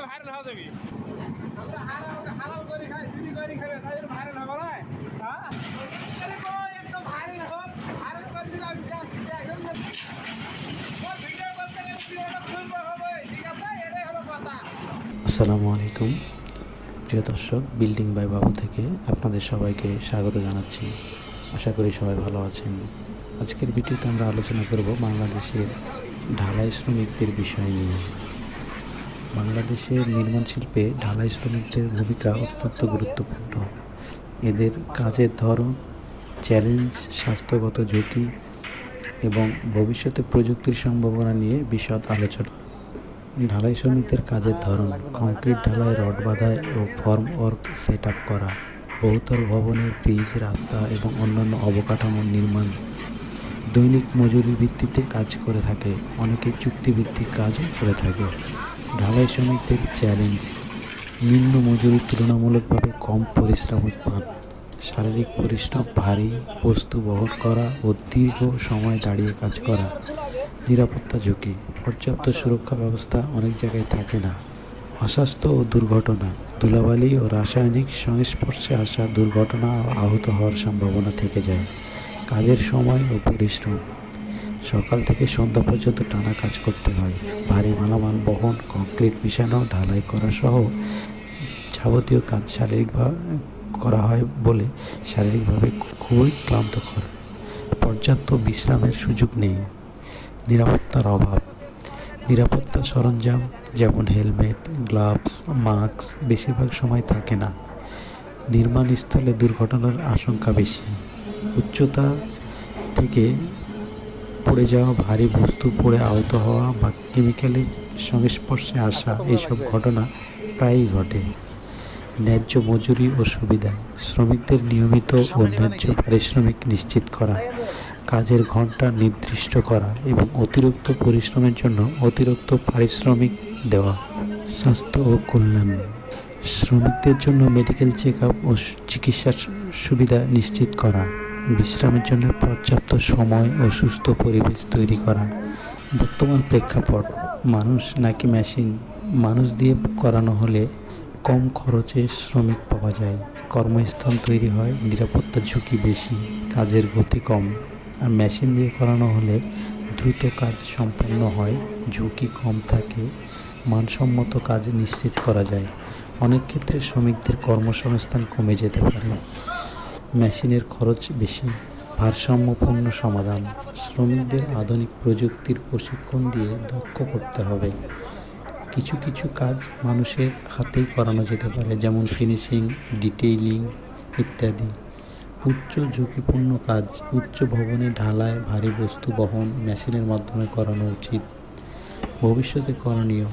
হবে হ্যাঁ? আসসালামু আলাইকুম। প্রিয় দর্শক, বিল্ডিং বাই বাবু থেকে আপনাদের সবাইকে স্বাগত জানাচ্ছি। আশা করি সবাই ভালো আছেন। আজকের ভিডিওতে আমরা আলোচনা করব বাংলাদেশের ঢালাই শ্রমিকদের বিষয় নিয়ে। বাংলাদেশের নির্মাণ শিল্পে ঢালাই শ্রমিকদের ভূমিকা অত্যন্ত গুরুত্বপূর্ণ। এদের কাজের ধরন, চ্যালেঞ্জ, স্বাস্থ্যগত ঝুঁকি এবং ভবিষ্যতে প্রযুক্তির সম্ভাবনা নিয়ে বিশদ আলোচনা। ঢালাই শ্রমিকদের কাজের ধরন, কংক্রিট ঢালাই, রড বাঁধাই ও ফর্ম ওয়ার্ক সেট আপ করা, বহুতল ভবনের ব্রিজ, রাস্তা এবং অন্যান্য অবকাঠামো নির্মাণ। দৈনিক মজুরির ভিত্তিতে কাজ করে থাকে, অনেকে চুক্তিভিত্তিক কাজও করে থাকে। ঢালাই শ্রমিকদের চ্যালেঞ্জ নিম্ন মজুরি তুলনামূলকভাবে কম পরিশ্রম পান শারীরিক পরিশ্রম ভারী, বস্তু বহন করা ও দীর্ঘ সময় দাঁড়িয়ে কাজ করা। নিরাপত্তা ঝুঁকি। পর্যাপ্ত সুরক্ষা ব্যবস্থা অনেক জায়গায় থাকে না। অস্বাস্থ্য ও দুর্ঘটনা। ধুলাবালি ও রাসায়নিক সংস্পর্শে আসা দুর্ঘটনা ও আহত হওয়ার সম্ভাবনা থেকে যায়। কাজের সময় ও পরিশ্রম। সকাল থেকে সন্ধ্যা পর্যন্ত টানা কাজ করতে হয়। ভারী মালামাল, বহন, কংক্রিট মিশানো, ঢালাই করা সহ যাবতীয় কাজ শারীরিকভাবে করা হয় বলে শারীরিকভাবে খুবই ক্লান্তকর। পর্যাপ্ত বিশ্রামের সুযোগ নেই। নিরাপত্তার অভাব। নিরাপত্তা সরঞ্জাম যেমন হেলমেট, গ্লাভস, মাস্ক বেশিরভাগ সময় থাকে না। নির্মাণস্থলে দুর্ঘটনার আশঙ্কা বেশি। উচ্চতা থেকে পড়ে যাওয়া, ভারী বস্তু পড়ে আহত হওয়া বা কেমিক্যালের সংস্পর্শে আসা এইসব ঘটনা প্রায়ই ঘটে। ন্যায্য মজুরি ও সুবিধা, শ্রমিকদের নিয়মিত ও ন্যায্য পারিশ্রমিক নিশ্চিত করা, কাজের ঘণ্টা নির্দিষ্ট করা এবং অতিরিক্ত পরিশ্রমের জন্য অতিরিক্ত পারিশ্রমিক দেওয়া, স্বাস্থ্য ও কল্যাণ। শ্রমিকদের জন্য মেডিকেল চেক আপ ও চিকিৎসার সুবিধা নিশ্চিত করা। বিশ্রামের জন্য পর্যাপ্ত সময় ও সুস্থ পরিবেশ তৈরি করা। বর্তমান প্রেক্ষাপট, মানুষ নাকি মেশিন? মানুষ দিয়ে করানো হলে কম খরচে শ্রমিক পাওয়া যায়। কর্মস্থান তৈরি হয়, নিরাপত্তার ঝুঁকি বেশি, কাজের গতি কম। আর মেশিন দিয়ে করানো হলে দ্রুত কাজ সম্পন্ন হয়, ঝুঁকি কম থাকে, মানসম্মত কাজ নিশ্চিত করা যায়। অনেক ক্ষেত্রে শ্রমিকদের কর্মসংস্থান কমে যেতে পারে। মেশিনের খরচ বেশি। ভারসাম্যপূর্ণ সমাধান। শ্রমিকদের আধুনিক প্রযুক্তির প্রশিক্ষণ দিয়ে দক্ষ করতে হবে। কিছু কিছু কাজ মানুষের হাতেই করানো যেতে পারে, যেমন ফিনিশিং ডিটেইলিং ইত্যাদি। উচ্চ ঝুঁকিপূর্ণ কাজ, উচ্চ ভবনে ঢালায় ভারী বস্তু বহন মেশিনের মাধ্যমে করানো উচিত। ভবিষ্যতে করণীয়।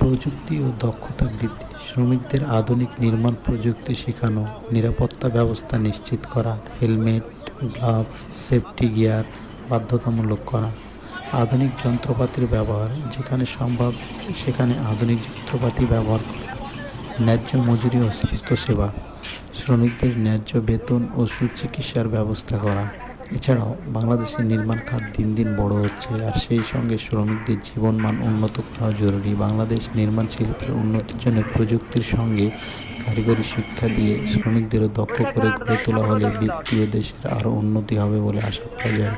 প্রযুক্তি ও দক্ষতা বৃদ্ধি, শ্রমিকদের আধুনিক নির্মাণ প্রযুক্তি শেখানো, নিরাপত্তা ব্যবস্থা নিশ্চিত করা, হেলমেট, গ্লাভস, সেফটি গিয়ার বাধ্যতামূলক করা। আধুনিক যন্ত্রপাতির ব্যবহার, যেখানে সম্ভব, সেখানে আধুনিক যন্ত্রপাতি ব্যবহার করা। ন্যায্য মজুরি ও স্বাস্থ্যসেবা, শ্রমিকদের ন্যায্য বেতন ও সুচিকিৎসার ব্যবস্থা করা। এছাড়াও বাংলাদেশের নির্মাণ খাত দিন দিন বড় হচ্ছে আর সেই সঙ্গে শ্রমিকদের জীবনমান উন্নত করা জরুরি। বাংলাদেশ নির্মাণ শিল্পের উন্নতির জন্য প্রযুক্তির সঙ্গে কারিগরি শিক্ষা দিয়ে শ্রমিকদেরও দক্ষ করে গড়ে তোলা হলে বিত্তীয় দেশের আরও উন্নতি হবে বলে আশা করা যায়।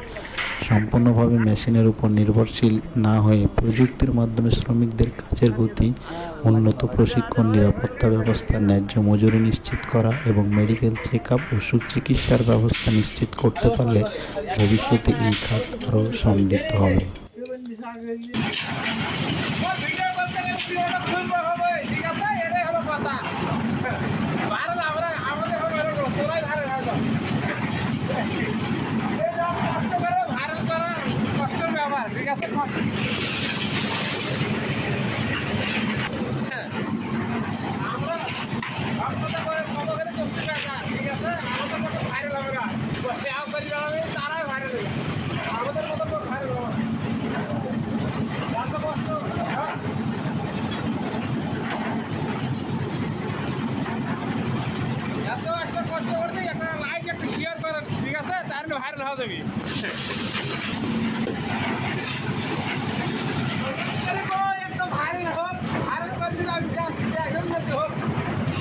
সম্পূর্ণভাবে মেশিনের উপর নির্ভরশীল না হয়ে প্রযুক্তির মাধ্যমে শ্রমিকদের কাজের গতি, উন্নত প্রশিক্ষণ, নিরাপত্তা ব্যবস্থা, ন্যায্য মজুরি নিশ্চিত করা এবং মেডিকেল চেক আপ ও সুচিকিৎসার ব্যবস্থা নিশ্চিত করতে পারলে ভবিষ্যতে এই খাত আরও সমৃদ্ধ হবে। ঠিক আছে এটাই হলো কথা ভাইরাল আমরা আমাদের হবে এরকম সবাই ভাইরাল হবে এই যে আমরা কষ্ট করে ভাইরাল করা কষ্টের ব্যাপার ঠিক আছে কষ্ট হ্যাঁ। আমরা আপনাদের করে কত করে চলতে টাকা ঠিক আছে আমাদের মতো ভাইরাল হবে না দেওয়া করি যাবে তারাই ভাইরাল হবে আমাদের মতো ভাইরাল হবে না। এত কষ্ট হ্যাঁ এত কষ্ট করতে একটা লাইক একটু শেয়ার করেন ঠিক আছে তাহলে ভাইরাল হয়ে যাবে একদম ভাইরাল হোক ভাইরাল করে দিন আমি যাচ্ছি একদম না তো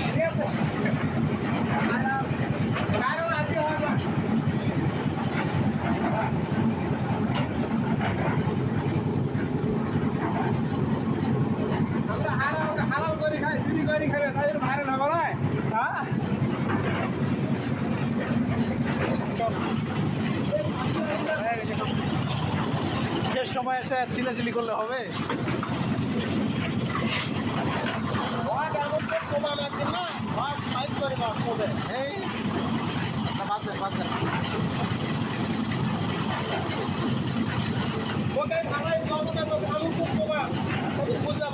ঠিক আছে কারও রাজি হবে না আমরা হালাল হালাল করে খাই চুরি করে খাই তাই জন্য ভাইরাল হবে না হ্যাঁ শেষ সময় এসে চিলাচিলি করলে হবে? বাদ দেন বাদ দেন